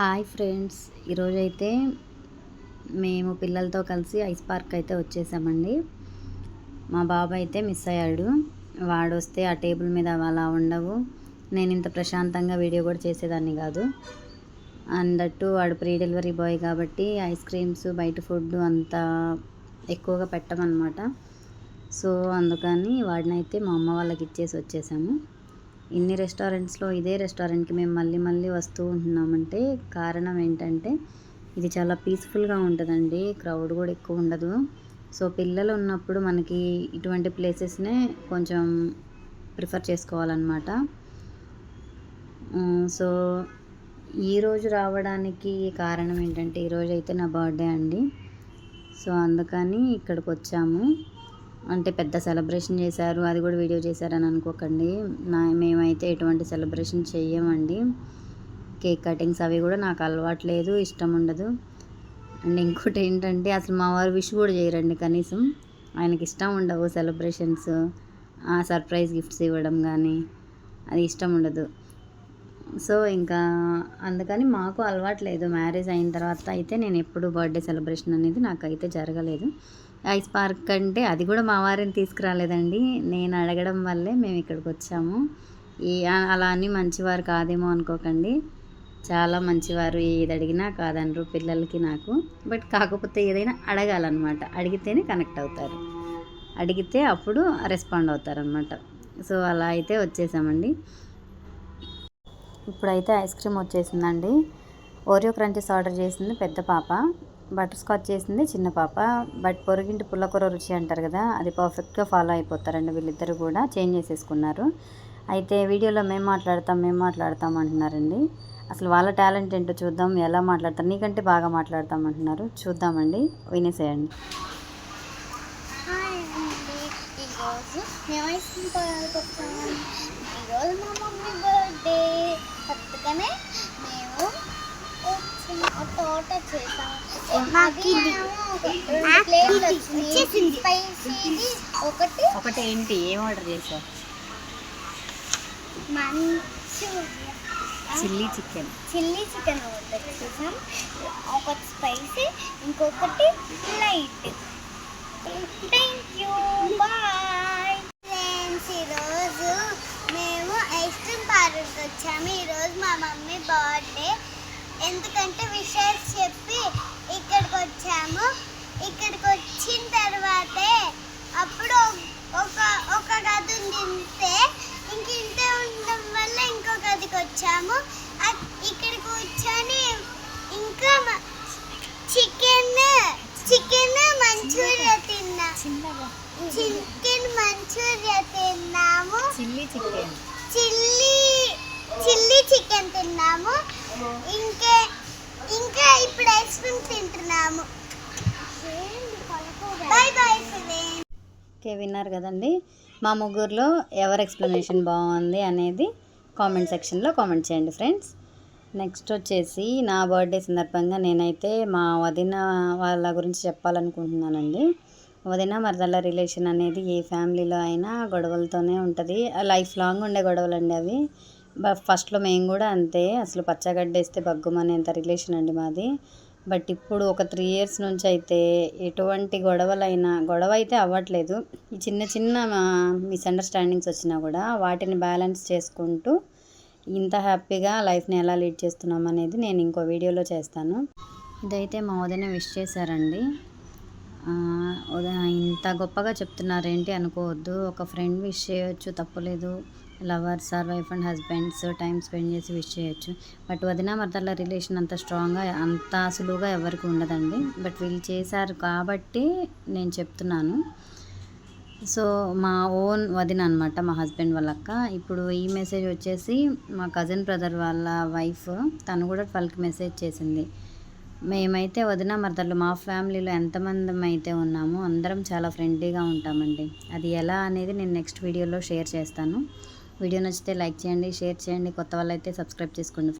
Hi friends. ఈరోజైతే మేము పిల్లలతో కలిసి ఐస్ పార్క్ అయితే వచ్చేసామండి. మా బాబు అయితే మిస్ అయ్యాడు. వాడు వస్తే ఆ టేబుల్ మీద అలా ఉండవు. నేను ఇంత ప్రశాంతంగా వీడియో కూడా చేసేదాన్ని కాదు. అందట్టు వాడు ప్రీ డెలివరీ బాయ్ కాబట్టి ఐస్ క్రీమ్స్ బయట ఫుడ్ అంత ఎక్కువగా పెట్టమన్నమాట సో అందుకని వాడినైతే మా అమ్మ వాళ్ళకి ఇచ్చేసి వచ్చేసాము. ఇన్ని రెస్టారెంట్స్లో ఇదే రెస్టారెంట్కి మేము మళ్ళీ మళ్ళీ వస్తూ ఉంటున్నామంటే కారణం ఏంటంటే ఇది చాలా పీస్ఫుల్గా ఉంటుందండి. క్రౌడ్ కూడా ఎక్కువ ఉండదు. సో పిల్లలు ఉన్నప్పుడు మనకి ఇటువంటి ప్లేసెస్నే కొంచెం ప్రిఫర్ చేసుకోవాలన్నమాట. సో ఈరోజు రావడానికి కారణం ఏంటంటే ఈరోజు అయితే నా బర్త్డే అండి. సో అందుకని ఇక్కడికి వచ్చాము అంటే పెద్ద సెలబ్రేషన్ చేశారు అది కూడా వీడియో చేశారని అనుకోకండి. నా మేమైతే ఎటువంటి సెలబ్రేషన్ చెయ్యమండి. కేక్ కటింగ్స్ అవి కూడా నాకు అలవాటు లేదు ఇష్టం ఉండదు. అండ్ ఇంకోటి ఏంటంటే అసలు మా వారు విష్ కూడా చేయరండి కనీసం. ఆయనకి ఇష్టం ఉండవు సెలబ్రేషన్స్. సర్ప్రైజ్ గిఫ్ట్స్ ఇవ్వడం కానీ అది ఇష్టం ఉండదు. సో ఇంకా అందుకని మాకు అలవాటు లేదు. మ్యారేజ్ అయిన తర్వాత అయితే నేను ఎప్పుడు బర్త్డే సెలబ్రేషన్ అనేది నాకైతే జరగలేదు. ఐస్ పార్క్ అంటే అది కూడా మా వారిని తీసుకురాలేదండి. నేను అడగడం వల్లే మేము ఇక్కడికి వచ్చాము. ఈ అలా అని మంచివారు కాదేమో అనుకోకండి. చాలా మంచివారు ఏది అడిగినా కాదనరు పిల్లలకి నాకు. బట్ కాకపోతే ఏదైనా అడగాలన్నమాట. అడిగితేనే కనెక్ట్ అవుతారు. అడిగితే అప్పుడు రెస్పాండ్ అవుతారనమాట సో అలా అయితే వచ్చేసామండి. ఇప్పుడైతే ఐస్ క్రీమ్ వచ్చేసిందండి. ఓరియో క్రంచెస్ ఆర్డర్ చేసింది పెద్ద పాప. బటర్ స్కాచ్ చేసింది చిన్న పాప. బట్ పొరుగింటి పుల్లకూర రుచి అంటారు కదా అది పర్ఫెక్ట్గా ఫాలో అయిపోతారండి వీళ్ళిద్దరు కూడా చేంజ్ చేసేసుకున్నారు. అయితే వీడియోలో మేము మాట్లాడతాం మేము మాట్లాడతాం అంటున్నారండి. అసలు వాళ్ళ టాలెంట్ ఏంటో చూద్దాం ఎలా మాట్లాడతారు నీకంటే బాగా మాట్లాడతాం అంటున్నారు. చూద్దామండి వినేసేయండి. ఈరోజు మేము ఐస్ క్రీమ్ ఈరోజు మా మమ్మీ బర్త్డే కొత్తగానే మేము తోట ఒకటి. ఒకటి ఏంటి? ఏం ఆర్డర్ చేసావు? Chilli chicken. Chilli chicken order చేసాం. ఒకటి స్పైసీ ఇంకొకటి light. Thank you bye friends ఈరోజు మేము ఐస్ క్రీమ్ పార్లర్కి వచ్చాము. ఈరోజు మా మమ్మీ బర్త్డే ఎందుకంటే విషయాలు చెప్పి వచ్చాము. ఇక్కడికి వచ్చిన తర్వాతే అప్పుడు ఒక ఒక గది ఉంటే ఇంక ఇంతే ఉండడం వల్ల ఇంకో గదికి వచ్చాము. ఇక్కడికి కూర్చొని ఇంకా చికెన్ చికెన్ మంచూరియా తిన్నా. చికెన్ మంచూరియా తిన్నాము. Chilli chicken. Chilli chilli chicken తిన్నాము. ఇంకా ఇంకా ఇప్పుడు ఐస్ క్రీమ్ తింటున్నాము. బాయ్ బాయ్ ఓకే విన్నారు కదండి. మా ముగ్గురులో ఎవరి ఎక్స్ప్లెనేషన్ బాగుంది అనేది కామెంట్ సెక్షన్లో కామెంట్ చేయండి ఫ్రెండ్స్ నెక్స్ట్ వచ్చేసి నా బర్త్డే సందర్భంగా నేనైతే మా వదిన వాళ్ళ గురించి చెప్పాలనుకుంటున్నానండి. వదిన మరదల రిలేషన్ అనేది ఏ ఫ్యామిలీలో అయినా గొడవలతోనే ఉంటుంది. లైఫ్ లాంగ్ ఉండే గొడవలు అండి అవి. ఫస్ట్లో మేము కూడా అంతే. అసలు పచ్చగడ్డ వేస్తే బగ్గుమనేంత రిలేషన్ అండి మాది. బట్ ఇప్పుడు ఒక త్రీ ఇయర్స్ నుంచి అయితే ఎటువంటి గొడవలైనా గొడవ అయితే అవ్వట్లేదు. ఈ చిన్న చిన్న మిస్అండర్స్టాండింగ్స్ వచ్చినా కూడా వాటిని బ్యాలెన్స్ చేసుకుంటూ ఇంత హ్యాపీగా లైఫ్ని ఎలా లీడ్ చేస్తున్నాం అనేది నేను ఇంకో వీడియోలో చేస్తాను. ఇదైతే మా వదిన విష్ చేశారండి. ఇంత గొప్పగా చెప్తున్నారేంటి అనుకోవద్దు. ఒక ఫ్రెండ్ విష్ చేయొచ్చు తప్పులేదు. Lovers or wife and husbands time spend చేసి విష్ చేయొచ్చు. బట్ వదిన మరదల రిలేషన్ అంత స్ట్రాంగ్గా అంత సులువుగా ఎవరికి ఉండదండి. బట్ వీళ్ళు చేశారు కాబట్టి నేను చెప్తున్నాను. సో మా ఓన్ వదిన అనమాట మా హస్బెండ్ వాళ్ళక్క. ఇప్పుడు ఈ మెసేజ్ వచ్చేసి మా కజిన్ బ్రదర్ వాళ్ళ వైఫ్ తను కూడా ట్వెల్వ్కి మెసేజ్ చేసింది. మేమైతే వదిన మరదలు మా ఫ్యామిలీలో ఎంతమంది అయితే ఉన్నామో అందరం చాలా ఫ్రెండ్లీగా ఉంటామండి. అది ఎలా అనేది నేను నెక్స్ట్ వీడియోలో షేర్ చేస్తాను. వీడియో నచ్చితే లైక్ చేయండి షేర్ చేయండి కొత్త వాళ్ళైతే సబ్స్క్రైబ్ చేసుకోండి.